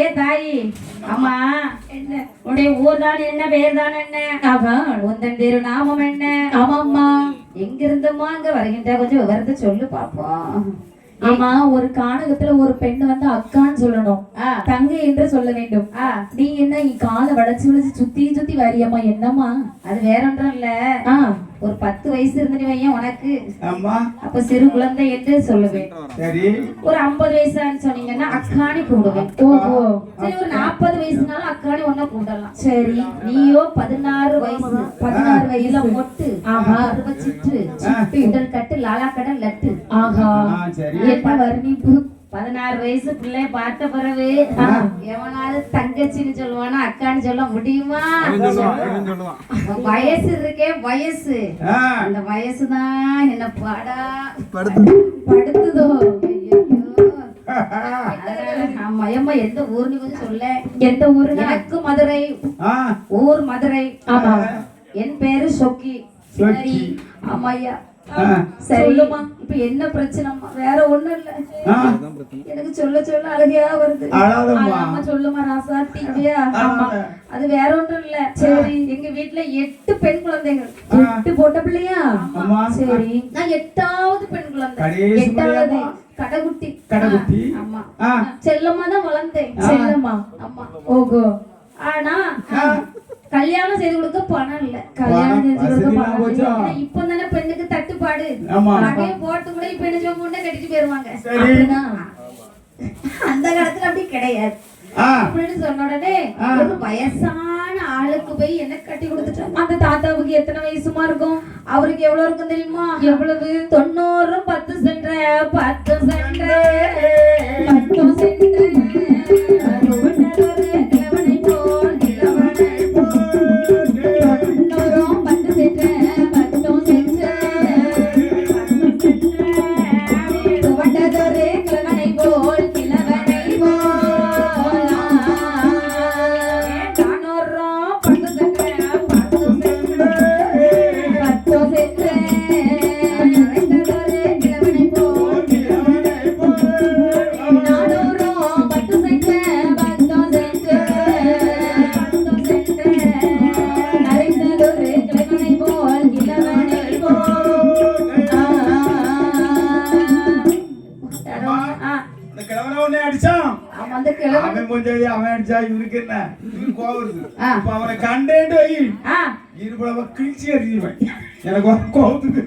ஏ தாயி அம்மா என்ன? உன்னுடைய ஊர் தான் என்ன பேர் தான் என்ன? ஆமா உந்தன் திரு நாமம் என்ன? ஆமாம்மா. எங்க இருந்துமா அங்க வருகின்ற? கொஞ்சம் விவரத்தை சொல்லு பாப்போம். ஆமா ஒரு கானகத்துல ஒரு பெண் வந்து அக்கான்னு சொல்லணும். தங்கை என்று சொல்ல வேண்டும். நீ என்ன இ காலை வளைச்சு வளைச்சு சுத்தி சுத்தி வரியம்மா என்னம்மா? அது வேற ஒன்றும் இல்ல. ஒரு பத்து வயசு இருந்துட்டு வையன் உனக்கு. ஆமா. அப்ப சிறு குழந்தை என்று சொல்லுவேன். சரி. ஒரு ஐம்பது வயசான்னு சொன்னீங்கன்னா அக்கானி கூடுவேன் ஓஹோ சரி ஒரு நாற்பது வயசுனாலும் அக்கானி ஒண்ணு கூடலாம் சரி. நீயோ பதினாறு வயசு. பதினாறு வயசுல மொட்டு ஆஹா. அருவ சிற்று சிட்டு உடல் கட்டு லாலா கடல் லட்டு. ஆஹா. ஆ சரி. என்ன வர்ணிப்பு பதினாறு வயசு பிள்ளை பார்த்த பிறகு எவனாவது தங்கச்சின்னு சொல்லுவானா அக்கான்னு சொல்ல முடியுமா? வயசு இருக்கே வயசு. அந்த வயசுதான் என்ன பாடா? படுத்துதோ? மயமா எந்த ஊர்னு கொஞ்சம் சொல்ல. எந்த ஊருங்க எனக்கு மதுரை ஊர் மதுரை. ஆமா. என் பேரு சொக்கி. சொக்கி. ஆமாய்யா. சரி. சொல்லுமா இப்ப என்ன பிரச்சனைமா வேற ஒண்ணும் இல்ல. எனக்கு சொல்ல சொல்ல அழுகையா வருது. ஆமா சொல்லுமா ராசாத்தியா ஆமா. அது வேற ஒண்ணும் இல்ல. சரி எங்க வீட்டுல எட்டு பெண் குழந்தைகள். எட்டு போட்ட பிள்ளையா? அம்மா. சரி. நான் எட்டாவது பெண் குழந்தை. எட்டாவது. ஆமா. ஆ, செல்லமா தான் வளர்ந்தேன் செல்லம்மா. ஆமா. ஓஹோ. ஆனா. கல்யாணம் செய்து கொடுக்க பணம் இல்ல. கல்யாணம் செஞ்சு கொடுக்க பணம்? ஏன்னா இப்ப தானே பெண்ணுக்கு தட்டுப்பாடு. நகையை போட்டு கூட இப்ப என்ன சொல்ல முன்னே கட்டிட்டு போயிருவாங்க. அந்த காலத்துல அப்படி கிடையாது. அப்படின்னு சொன்ன உடனே. ஒரு வயசான ஆளுக்கு போய் என்ன கட்டி கொடுத்துட்டோம் அந்த தாத்தாவுக்கு எத்தனை வயசுமா இருக்கும்? அவருக்கு எவ்வளவு இருக்கும் தெரியுமா? எவ்வளவு? தொண்ணூறு பத்து சென்ற பத்து சென்ற. அவன் கொஞ்சம் அவன் அடிச்சா இவனுக்கு என்ன? இவனுக்கு கோவம் ஆ. இப்ப அவனை கண்டேன்ட்டு வை ஆ. இருபளவ கிழிச்சி எறிஞ்சிருவேன் எனக்கு கோவத்துக்கு